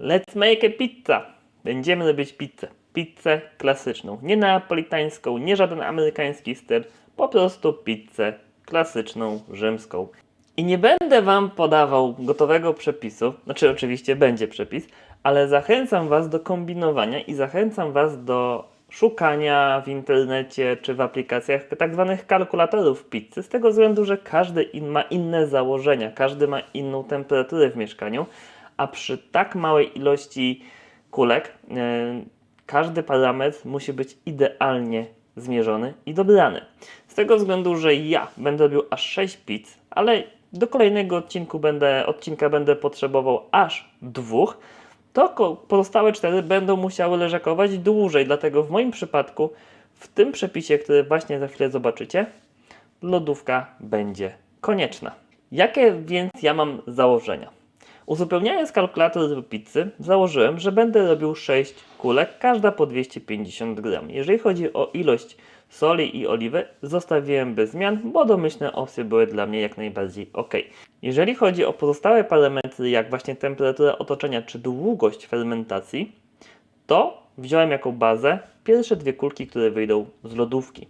Let's make a pizza. Będziemy robić pizzę. Pizzę klasyczną. Nie neapolitańską, nie żaden amerykański styl. Po prostu pizzę klasyczną, rzymską. I nie będę Wam podawał gotowego przepisu, znaczy oczywiście będzie przepis, ale zachęcam Was do kombinowania i zachęcam Was do szukania w internecie czy w aplikacjach tak zwanych kalkulatorów pizzy, z tego względu, że każdy in ma inne założenia, każdy ma inną temperaturę w mieszkaniu, a przy tak małej ilości kulek yy, każdy parametr musi być idealnie zmierzony i dobrany. Z tego względu, że ja będę robił aż 6 pizz, ale do kolejnego odcinku będę, odcinka będę potrzebował aż dwóch, to pozostałe cztery będą musiały leżakować dłużej. Dlatego w moim przypadku, w tym przepisie, który właśnie za chwilę zobaczycie, lodówka będzie konieczna. Jakie więc ja mam założenia? Uzupełniając kalkulator do pizzy, założyłem, że będę robił 6 kulek, każda po 250 gram. Jeżeli chodzi o ilość soli i oliwy, zostawiłem bez zmian, bo domyślne opcje były dla mnie jak najbardziej ok. Jeżeli chodzi o pozostałe parametry, jak właśnie temperatura otoczenia czy długość fermentacji, to wziąłem jako bazę pierwsze dwie kulki, które wyjdą z lodówki.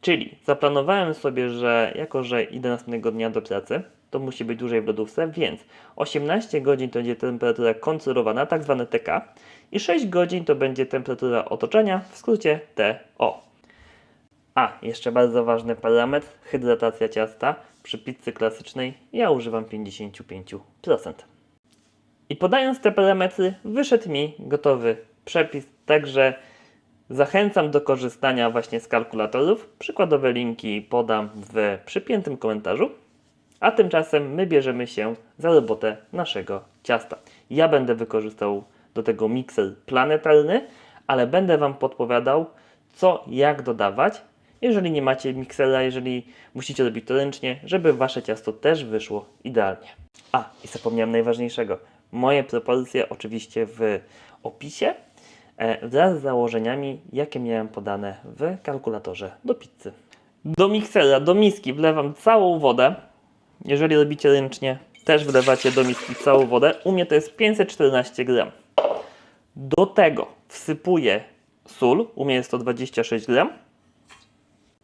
Czyli zaplanowałem sobie, że jako że idę następnego dnia do pracy, to musi być dłużej w lodówce, więc 18 godzin to będzie temperatura kontrolowana, tak zwane TK, i 6 godzin to będzie temperatura otoczenia, w skrócie TO. A, jeszcze bardzo ważny parametr, hydratacja ciasta. Przy pizzy klasycznej ja używam 55%. I podając te parametry, wyszedł mi gotowy przepis, także zachęcam do korzystania właśnie z kalkulatorów. Przykładowe linki podam w przypiętym komentarzu. A tymczasem my bierzemy się za robotę naszego ciasta. Ja będę wykorzystał do tego mikser planetarny, ale będę Wam podpowiadał, co, jak dodawać. Jeżeli nie macie miksera, jeżeli musicie robić to ręcznie, żeby Wasze ciasto też wyszło idealnie. A, i zapomniałem najważniejszego. Moje proporcje oczywiście w opisie e, wraz z założeniami, jakie miałem podane w kalkulatorze do pizzy. Do miksera, do miski wlewam całą wodę. Jeżeli robicie ręcznie, też wlewacie do miski całą wodę. U mnie to jest 514 gram. Do tego wsypuję sól, u mnie jest to 26 gram.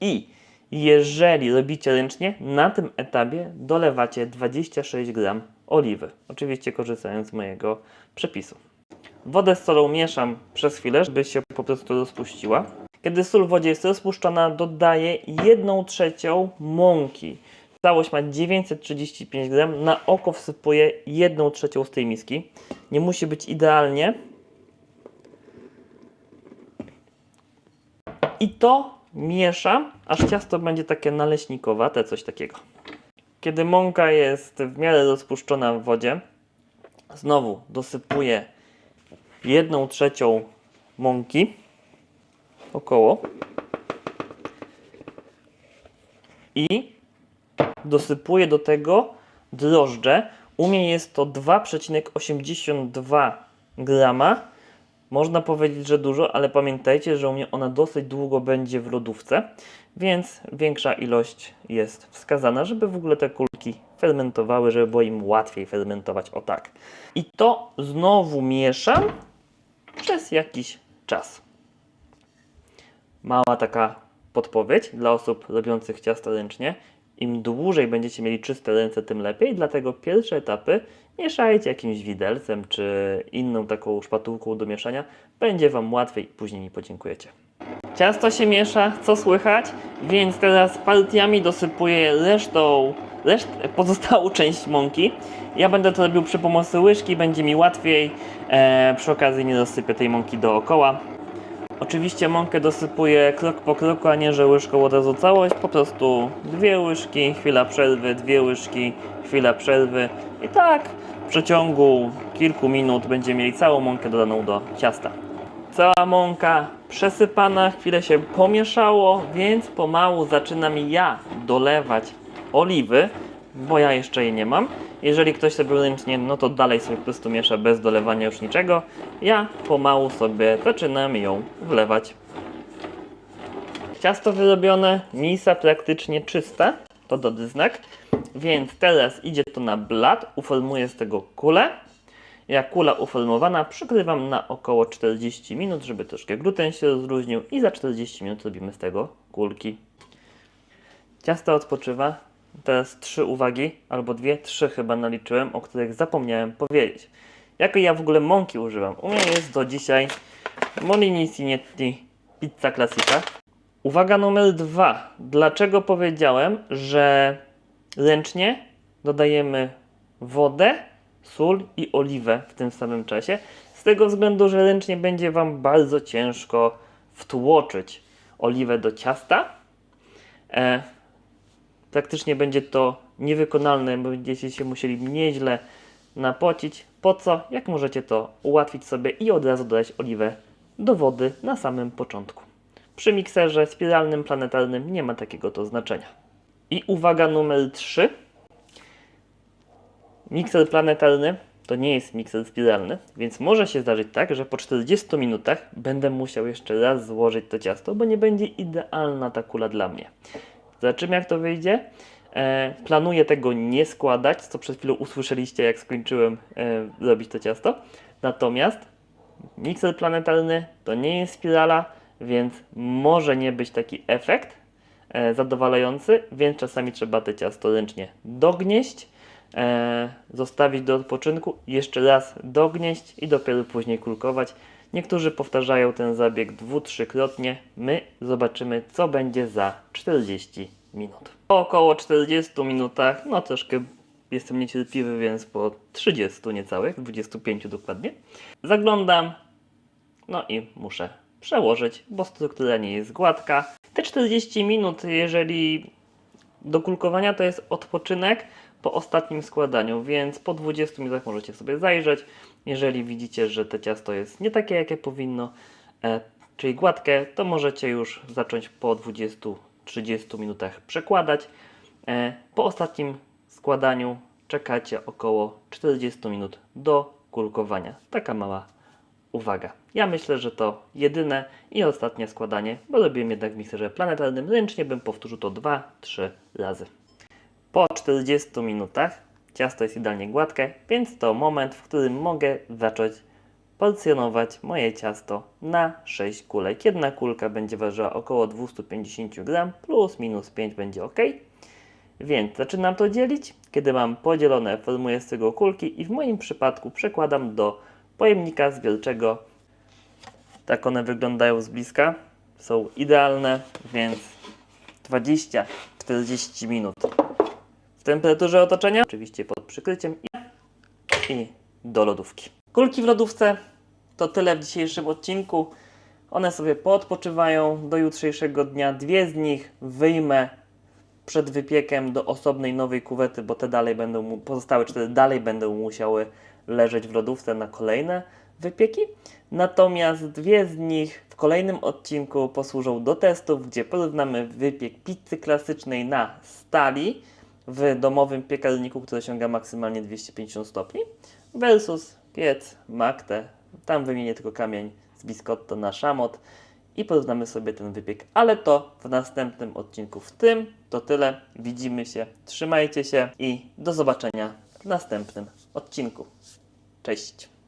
I jeżeli robicie ręcznie, na tym etapie dolewacie 26 gram oliwy. Oczywiście korzystając z mojego przepisu. Wodę z solą mieszam przez chwilę, żeby się po prostu rozpuściła. Kiedy sól w wodzie jest rozpuszczona, dodaję 1 trzecią mąki. Całość ma 935 gram. Na oko wsypuję 1 trzecią z tej miski. Nie musi być idealnie. I to mieszam, aż ciasto będzie takie naleśnikowate, coś takiego. Kiedy mąka jest w miarę rozpuszczona w wodzie, znowu dosypuję 1 trzecią mąki, około, i dosypuję do tego drożdże. U mnie jest to 2,82 grama. Można powiedzieć, że dużo, ale pamiętajcie, że u mnie ona dosyć długo będzie w lodówce, więc większa ilość jest wskazana, żeby w ogóle te kulki fermentowały, żeby było im łatwiej fermentować. O tak. I to znowu mieszam przez jakiś czas. Mała taka podpowiedź dla osób robiących ciasto ręcznie. Im dłużej będziecie mieli czyste ręce, tym lepiej. Dlatego pierwsze etapy mieszajcie jakimś widelcem czy inną taką szpatułką do mieszania. Będzie Wam łatwiej i później mi podziękujecie. Ciasto się miesza, co słychać? Więc teraz partiami dosypuję resztą, reszt, pozostałą część mąki. Ja będę to robił przy pomocy łyżki, będzie mi łatwiej. E, przy okazji nie dosypię tej mąki dookoła. Oczywiście mąkę dosypuję krok po kroku, a nie że łyżką od razu całość. Po prostu dwie łyżki, chwila przerwy, dwie łyżki, chwila przerwy. I tak w przeciągu kilku minut będziemy mieli całą mąkę dodaną do ciasta. Cała mąka przesypana, chwilę się pomieszało, więc pomału zaczynam ja dolewać oliwy, bo ja jeszcze jej nie mam. Jeżeli ktoś sobie ręcznie, no to dalej sobie po prostu miesza bez dolewania już niczego. Ja pomału sobie zaczynam ją wlewać. Ciasto wyrobione, misa praktycznie czysta, to dobry znak. Więc teraz idzie to na blat, uformuję z tego kulę Jak kula uformowana przykrywam na około 40 minut, żeby troszkę gluten się rozluźnił i za 40 minut robimy z tego kulki. Ciasto odpoczywa. Teraz trzy uwagi, albo dwie, trzy chyba naliczyłem, o których zapomniałem powiedzieć. Jakiej ja w ogóle mąki używam? U mnie jest do dzisiaj Molini Sinetti Pizza Classica. Uwaga numer dwa. Dlaczego powiedziałem, że ręcznie dodajemy wodę, sól i oliwę w tym samym czasie? Z tego względu, że ręcznie będzie Wam bardzo ciężko wtłoczyć oliwę do ciasta. E, praktycznie będzie to niewykonalne, bo będziecie się musieli nieźle napocić. Po co? Jak możecie to ułatwić sobie i od razu dodać oliwę do wody na samym początku. Przy mikserze spiralnym, planetarnym nie ma takiego to znaczenia. I uwaga numer 3. Mikser planetarny to nie jest mikser spiralny, więc może się zdarzyć tak, że po 40 minutach będę musiał jeszcze raz złożyć to ciasto, bo nie będzie idealna ta kula dla mnie. Zobaczymy jak to wyjdzie. E, planuję tego nie składać, co przed chwilą usłyszeliście jak skończyłem e, robić to ciasto. Natomiast mikser planetarny to nie jest spirala, więc może nie być taki efekt e, zadowalający, więc czasami trzeba te ciasto ręcznie dognieść, e, zostawić do odpoczynku, jeszcze raz dognieść i dopiero później kulkować. Niektórzy powtarzają ten zabieg dwu, trzykrotnie. My zobaczymy, co będzie za 40 minut. Po około 40 minutach, no troszkę jestem niecierpliwy, więc po 30 niecałych, 25 dokładnie, zaglądam, no i muszę przełożyć, bo struktura nie jest gładka. Te 40 minut, jeżeli do kulkowania to jest odpoczynek po ostatnim składaniu, więc po 20 minutach możecie sobie zajrzeć. Jeżeli widzicie, że to ciasto jest nie takie, jakie powinno, e, czyli gładkie, to możecie już zacząć po 20-30 minutach przekładać. E, po ostatnim składaniu czekacie około 40 minut do kulkowania. Taka mała uwaga. Ja myślę, że to jedyne i ostatnie składanie, bo robiłem jednak w mikserze planetarnym. Ręcznie bym powtórzył to 2-3 razy. Po 40 minutach ciasto jest idealnie gładkie, więc to moment, w którym mogę zacząć porcjonować moje ciasto na 6 kulek. Jedna kulka będzie ważyła około 250 gram, plus minus 5 będzie ok. Więc zaczynam to dzielić. Kiedy mam podzielone, formuję z tego kulki i w moim przypadku przekładam do pojemnika zbiorczego. Tak one wyglądają z bliska. Są idealne, więc 20-40 minut temperaturze otoczenia, oczywiście pod przykryciem i, do lodówki. Kulki w lodówce to tyle w dzisiejszym odcinku. One sobie poodpoczywają do jutrzejszego dnia. Dwie z nich wyjmę przed wypiekiem do osobnej nowej kuwety, bo te dalej będą, pozostałe cztery dalej będą musiały leżeć w lodówce na kolejne wypieki. Natomiast dwie z nich w kolejnym odcinku posłużą do testów, gdzie porównamy wypiek pizzy klasycznej na stali w domowym piekarniku, który osiąga maksymalnie 250 stopni versus piec Magde. Tam wymienię tylko kamień z biscotto na szamot i porównamy sobie ten wypiek, ale to w następnym odcinku. W tym to tyle. Widzimy się, trzymajcie się i do zobaczenia w następnym odcinku. Cześć!